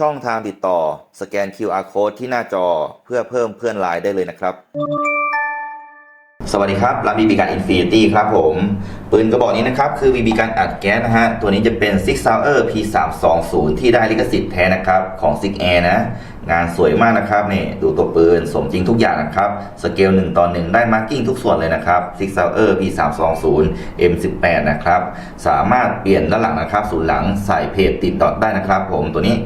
ช่องทางติดต่อสแกน QR Code ที่หน้าจอเพื่อเพิ่มเพื่อนไลน์ได้เลยนะครับ สวัสดีครับร้านบีบีการอินฟินิตี้ครับผม ปืนกระบอกนี้นะครับ คือบีบีการอัดแก๊สนะฮะ ตัวนี้จะเป็น Six Hour P320 ที่ได้ลิขสิทธิ์แท้นะครับ ของ Six Air นะ งานสวยมากนะครับนี่ดูตัวปืนสมจริงทุกอย่างนะครับ สเกล1ต่อ1ได้มาร์กิ้งทุกส่วนเลยนะครับซิกซาวเออร์ P320 M18 นะครับ สามารถเปลี่ยนด้านหลังนะครับ ศูนย์หลังใส่เพจติดดอทได้นะครับ ผมตัวนี้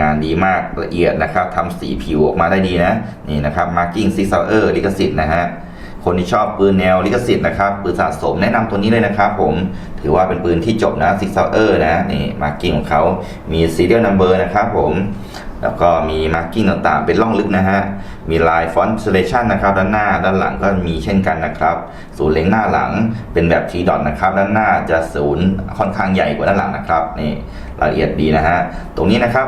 งานดีมากละเอียดนะครับทำสีผิวออกมาได้ดีนะ นี่นะครับมาร์กิ้งซิกซาวเออร์ลิขสิทธิ์นะฮะ คนที่ชอบปืนแนวลิขสิทธิ์นะครับปืนสะสมแนะนำตัวนี้เลยนะครับผมถือว่าเป็นปืนที่จบนะซิกซาวเออร์นะนี่มาร์กิ้งของเขามีซีเรียลนัมเบอร์นะครับผมแล้วก็มีมาร์กิ้งต่างๆ เป็นร่องลึกนะฮะ มีลายฟอนต์เซเลชันนะครับ ด้านหน้า ด้านหลังก็มีเช่นกันนะครับ ศูนย์เล็งหน้าหลังเป็นแบบทีดอทนะครับ ด้านหน้าจะศูนย์ค่อนข้างใหญ่กว่าด้านหลังนะครับ นี่รายละเอียดดีนะฮะ ตรงนี้นะครับ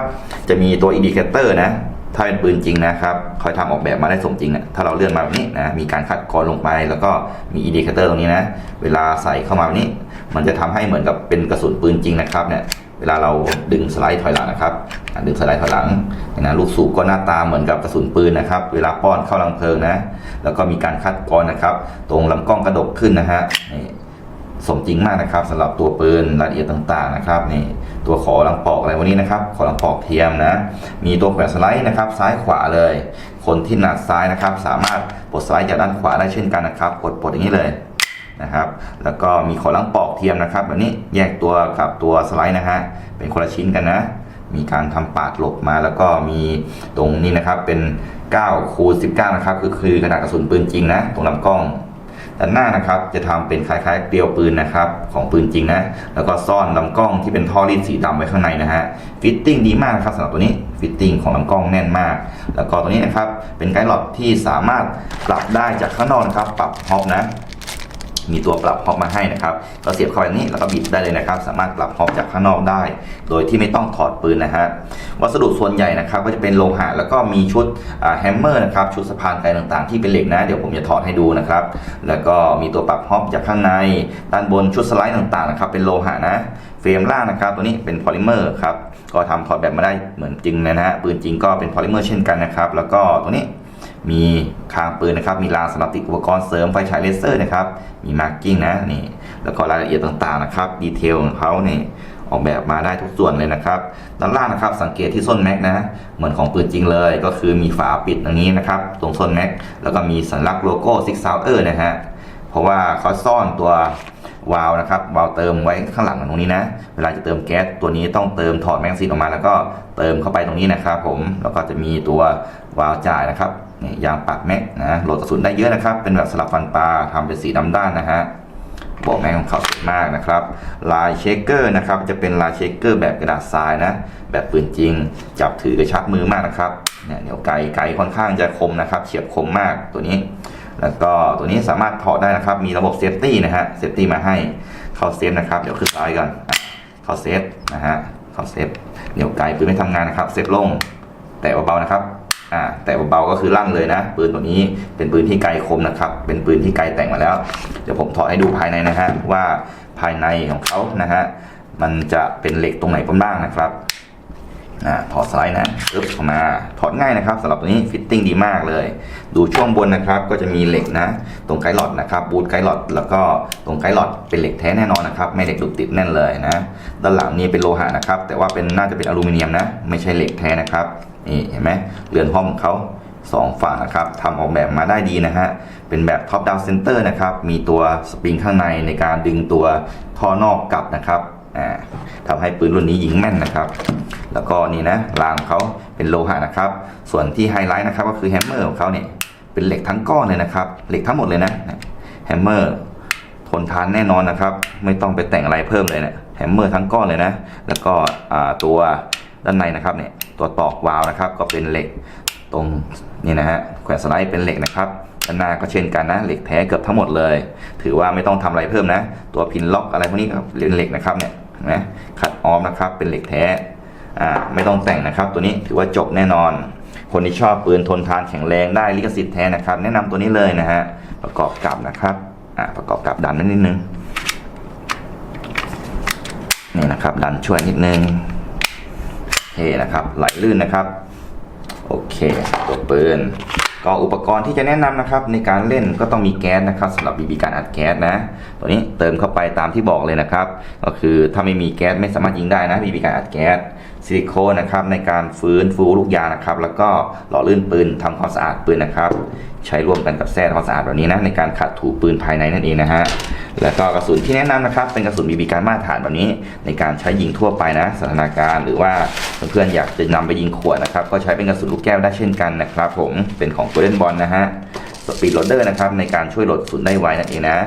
จะมีตัวอินดิเคเตอร์นะ ถ้าเป็นปืนจริงนะครับคอยทำออกแบบมาได้สมจริงอะถ้าเราเลื่อนมาแบบนี้นะมีการขัดกรลงไป แล้วก็มีอินดิเคเตอร์ตรงนี้นะเวลาใส่เข้ามาแบบนี้ มันจะทำให้เหมือนกับเป็นกระสุนปืนจริงนะครับเนี่ยเวลาเราดึงสไลด์ถอยหลังนะครับดึงสไลด์ถอยหลังนะลูกสูบก็หน้าตาเหมือนกับกระสุนปืนนะครับ เวลาป้อนเข้าลังเพลิงนะ แล้วก็มีการคัดกรอนนะครับ ตรงลำกล้องกระดกขึ้นนะฮะนี่ สมจริงมากนะครับสำหรับตัวปืนรายละเอียดต่าง ๆนะครับนี่ตัวขอลังปอกอะไรวันนี้นะครับ ขอลังปอกเทียมนะ มีตัวแขวนสไลด์นะครับ ซ้ายขวาเลย คนที่หนัดซ้ายนะครับ สามารถปลดสไลด์จากด้านขวาได้เช่นกันนะครับ กดปลดอย่างนี้เลยนะครับ แล้วก็มีขอลังปอกเทียมนะครับแบบนี้แยกตัวกับตัวสไลด์นะฮะเป็นคนละชิ้นกันนะมีการทำปาดหลบมาแล้วก็มีตรงนี้นะครับเป็น9คูณ19 นะครับคือคือขนาดกระสุนปืนจริงนะ ตรงลำกล้อง ด้านหน้านะครับจะทำเป็นคล้ายๆเกลียวปืนนะครับของปืนจริงนะ แล้วก็ซ่อนลำกล้องที่เป็นท่อรีดสีดำไว้ข้างในนะฮะฟิตติ้งดีมากนะครับสำหรับตัวนี้ฟิตติ้งของลำกล้องแน่นมาก แล้วก็ตัวนี้นะครับเป็นไกด์หลอดที่สามารถปรับได้จากข้างนอกนะครับปรับฮอปนะ มีตัวปรับฮอปมาให้นะครับก็เสียบเข้าไปนี้แล้วก็บิดได้เลยนะครับ สามารถปรับฮอปจากข้างนอกได้ โดยที่ไม่ต้องถอดปืนนะฮะวัสดุส่วนใหญ่นะครับก็จะเป็นโลหะแล้วก็มีชุดแฮมเมอร์นะครับชุดสะพานไกลต่างๆ ที่เป็นเหล็กนะ เดี๋ยวผมจะถอดให้ดูนะครับ แล้วก็มีตัวปรับฮอปจากข้างใน ด้านบนชุดสไลด์ต่างๆนะครับเป็นโลหะนะเฟรมล่างนะครับ ตัวนี้เป็นพอลิเมอร์ครับก็ทำถอดแบบมาได้เหมือนจริงนะฮะปืนจริงก็เป็นพอลิเมอร์เช่นกันนะครับ แล้วก็ตัวนี้ มีคางปืนนะครับ มีรางสำหรับติดอุปกรณ์เสริมไฟฉายเลเซอร์นะครับ มีมาร์กิ้งนะนี่ แล้วก็รายละเอียดต่างๆนะครับ ดีเทลของเขาเนี่ยออกแบบมาได้ทุกส่วนเลยนะครับ ด้านล่างนะครับสังเกตที่ส้นแม็กนะ เหมือนของปืนจริงเลย ก็คือมีฝาปิดอย่างนี้นะครับ ตรงส้นแม็ก แล้วก็มีสัญลักษณ์โลโก้ซิกซาวเออร์นะฮะ เพราะว่าเขาซ่อนตัว วาล์วนะครับวาล์วเติมไว้ข้างหลังตรงนี้นะ เวลาจะเติมแก๊สตัวนี้ต้องเติมถอดแมกกซีนออกมา แล้วก็เติมเข้าไปตรงนี้นะครับผมแล้วก็จะมีตัววาล์วจ่ายนะครับยางปากแม็กนะโหลดกระสุนได้เยอะนะครับ เป็นแบบสลับฟันปลาทำเป็นสีดำด้านนะฮะบอกแม่ของเขาสวยมากนะครับ ลายเชคเกอร์นะครับจะเป็นลายเชคเกอร์แบบกระดาษทรายนะ แบบปืนจริง จับถือกระชับมือมากนะครับเนี่ยเหนียวไกลไกลค่อนข้างจะคมนะครับ เฉียบคมมากตัวนี้ แล้วก็ตัวนี้สามารถถอดได้นะครับ มีระบบเซฟตี้นะฮะเซฟตี้มาให้เข้าเซฟนะครับ เดี๋ยวขึ้นสไลด์ก่อนเข้าเซฟนะฮะเข้าเซฟเหนียวไกลปืนไม่ทำงานนะครับเซฟลง แตะเบาๆนะครับอ่าแต่เบาๆก็คือลั่นเลยนะ ปืนตัวนี้เป็นปืนที่ไกลคมนะครับ เป็นปืนที่ไกลแต่งมาแล้ว เดี๋ยวผมถอดให้ดูภายในนะฮะว่าภายในของเขานะฮะมันจะเป็นเหล็กตรงไหนบ้างนะครับ อ่าถอดสไลด์นะปึ๊บออกมาถอดง่ายนะครับสำหรับตัวนี้ฟิตติ้งดีมากเลย ดูช่วงบนนะครับ ก็จะมีเหล็กนะ ตรงไกด์หลอดนะครับบูทไกด์หลอดแล้วก็ตรงไกด์หลอดเป็นเหล็กแท้แน่นอนนะครับไม่เหล็กดุดติดแน่นเลยนะด้านหลังนี่เป็นโลหะนะครับ แต่ว่าเป็นน่าจะเป็นอลูมิเนียมนะ ไม่ใช่เหล็กแท้นะครับนี่เห็นไหมเรือนห้องของเขาสองฝั่งนะครับทำออกแบบมาได้ดีนะฮะ เป็นแบบท็อปดาวเซนเตอร์นะครับ มีตัวสปริงข้างในในการดึงตัวท่อนอกกลับนะครับ อ่าทำให้ปืนรุ่นนี้ยิงแม่นนะครับ แล้วก็นี่นะรางเขาเป็นโลหะนะครับ ส่วนที่ไฮไลท์นะครับก็คือแฮมเมอร์ของเขาเนี่ยเป็นเหล็กทั้งก้อนเลยนะครับ เหล็กทั้งหมดเลยนะแฮมเมอร์ทนทานแน่นอนนะครับ ไม่ต้องไปแต่งอะไรเพิ่มเลยเนะี่ยแฮมเมอร์ทั้งก้อนเลยนะ แล้วก็ตัวด้านในนะครับเนี่ยตัวตอกวาล์วนะครับ ก็เป็นเหล็กตรงนี่นะฮะแขวนสไลด์เป็นเหล็กนะครับ ด้านหน้าก็เช่นกันนะเหล็กแท้เกือบทั้งหมดเลย ถือว่าไม่ต้องทำอะไรเพิ่มนะ ตัวพินล็อกอะไรพวกนี้เป็นเหล็กนะครับเนี่ยนไหมขัดออมนะครับเป็นเหล็กแท้อ่าไม่ต้องแต่งนะครับ ตัวนี้ถือว่าจบแน่นอน คนที่ชอบปืนทนทานแข็งแรงได้ลิขสิทธิ์แท้นะครับ แนะนำตัวนี้เลยนะฮะประกอบกับนะครับอ่าประกอบกับดันนิดนึงนี่นะครับ ดันช่วยนิดนึงโอเคนะครับไหลลื่นนะครับ โอเคตัวปืน ก็อุปกรณ์ที่จะแนะนำนะครับในการเล่นก็ต้องมีแก๊สนะครับสำหรับบีบีการอัดแก๊สนะ ตัวนี้เติมเข้าไปตามที่บอกเลยนะครับ ก็คือถ้าไม่มีแก๊สไม่สามารถยิงได้นะบีบีการอัดแก๊สซิลิโคนนะครับในการฟื้นฟูลูกยางนะครับ แล้วก็หล่อลื่นปืนทำความสะอาดปืนนะครับ ใช้ร่วมกันกับแส้ทำความสะอาดแบบนี้นะในการขัดถูปืนภายในนั่นเองนะฮะ แล้วก็กระสุนที่แนะนำนะครับ เป็นกระสุนบีบีการมาตรฐานแบบนี้ ในการใช้ยิงทั่วไปนะสถานการณ์หรือว่าเพื่อนๆอยากจะนำไปยิงขวดนะครับ ก็ใช้เป็นกระสุนลูกแก้วได้เช่นกันนะครับผมเป็นของโกลเด้นบอลนะฮะสปีดโรเดอร์นะครับในการช่วยโหลดกระสุนได้ไวนั่นเองนะ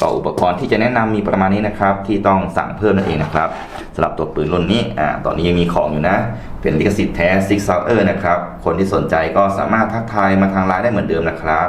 ก็อุปกรณ์ที่จะแนะนำมีประมาณนี้นะครับที่ต้องสั่งเพิ่มนั่นเองนะครับสำหรับตัวปืนรุ่นนี้อ่าตอนนี้ยังมีของอยู่นะ เป็นลิขสิทธิ์แท้ซิกซาวเออร์นะครับคนที่สนใจก็สามารถทักทายมาทางไลน์ได้เหมือนเดิมนะครับ